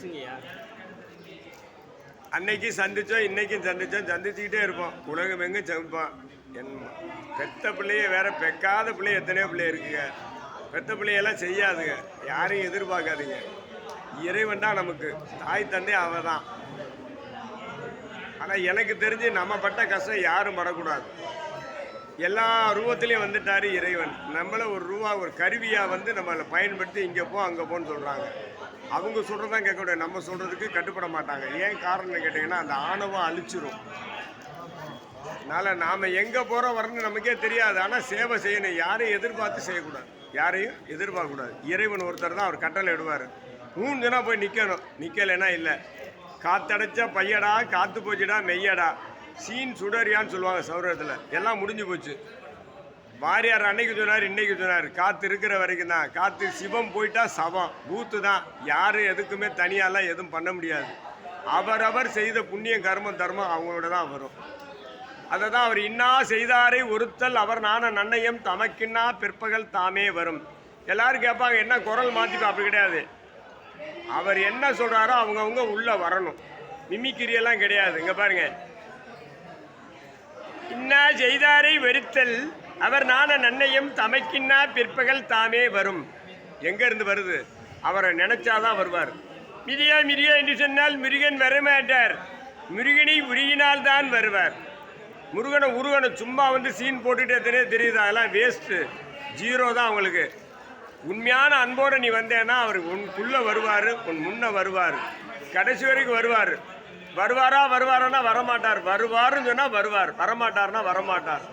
பேசுங்கய்யா. அன்னைக்கு சந்திச்சோம் இன்னைக்கும் சந்திச்சோம் சந்திச்சுக்கிட்டே இருப்போம். உலகம் எங்கும் சமைப்பான் என் பெத்த பிள்ளைய வேற பெக்காத பிள்ளை எத்தனையோ பிள்ளை இருக்குங்க. பெத்த பிள்ளையெல்லாம் செய்யாதுங்க. யாரையும் எதிர்பார்க்காதீங்க. இறைவன் தான் நமக்கு. தாய் தந்தை அவ தான் ஆனால் எனக்கு தெரிஞ்சு நம்ம பட்ட கஷ்டம் யாரும் படக்கூடாது. எல்லா ரூபத்திலையும் வந்துட்டார் இறைவன். நம்மளை ஒரு ரூபா ஒரு கருவியாக வந்து நம்மளை பயன்படுத்தி இங்கே போ அங்கே போன்னு சொல்கிறாங்க அவங்க சொல்கிறதான் கேட்கக்கூடாது நம்ம சொல்கிறதுக்கு கட்டுப்பட மாட்டாங்க. ஏன் காரணம் கேட்டிங்கன்னா அந்த ஆணவம் அழிச்சிரும். அதனால் நாம் எங்கே போகிறோம் வரணும்னு நமக்கே தெரியாது. ஆனால் சேவை செய்யணும். யாரையும் எதிர்பார்த்து செய்யக்கூடாது. யாரையும் எதிர்பார்க்கக்கூடாது. இறைவன் ஒருத்தர் தான் அவர் கட்டளை இடுவார். மூஞ்சுனா போய் நிற்கணும் நிற்கலைன்னா இல்லை. காத்தடைச்சா பையடா காற்று போச்சுடா மெய்யடா. சீன் சுடரியான்னு சொல்லுவாங்க சௌரத்தில் எல்லாம் முடிஞ்சு போச்சு. வாரியார் அன்னைக்கு சொன்னார் இன்னைக்கு சொன்னார். காற்று இருக்கிற வரைக்கும் தான். காற்று சிவம் போயிட்டா சவம். பூத்து தான். யாரும் எதுக்குமே தனியாலாம் எதுவும் பண்ண முடியாது. அவரவர் செய்த புண்ணிய கர்மம் தர்மம் அவங்களோட தான் வரும். அதை தான் அவர் இன்னா செய்தாரை ஒருத்தல் அவர் நான நன்னயம் தமக்கின்னா பிற்பகல் தாமே வரும். எல்லாரும் கேட்பாங்க என்ன குரல் மாற்றிப்பா அப்படி கிடையாது. அவர் என்ன சொல்கிறாரோ அவங்கவுங்க உள்ளே வரணும். மிமிக்கிரியெல்லாம் கிடையாது. இங்கே பாருங்கள் இன்னா செய்தாரை வெறுத்தல் அவர் நான நன்னையும் தமக்கின்னா பிற்பகல் தாமே வரும். எங்கேருந்து வருது? அவரை நினைச்சாதான் வருவார். மிரியா மிரியா என்று சொன்னால் முருகன் வரமாட்டார். முருகனை உருகினால் தான் வருவார். முருகனை உருகனை சும்மா வந்து சீன் போட்டுட்டே தெரியுது? அதெல்லாம் வேஸ்ட்டு ஜீரோ தான் அவங்களுக்கு. உண்மையான அன்போடு நீ வந்தேன்னா அவர் உனக்குள்ளே வருவார் உன் முன்னே வருவார். கடைசி வரைக்கும் வருவார். வருவாரா வருவாரான்னா வரமாட்டார். வருவாருன்னு சொன்னால் வருவார். வரமாட்டார்னா வரமாட்டார்.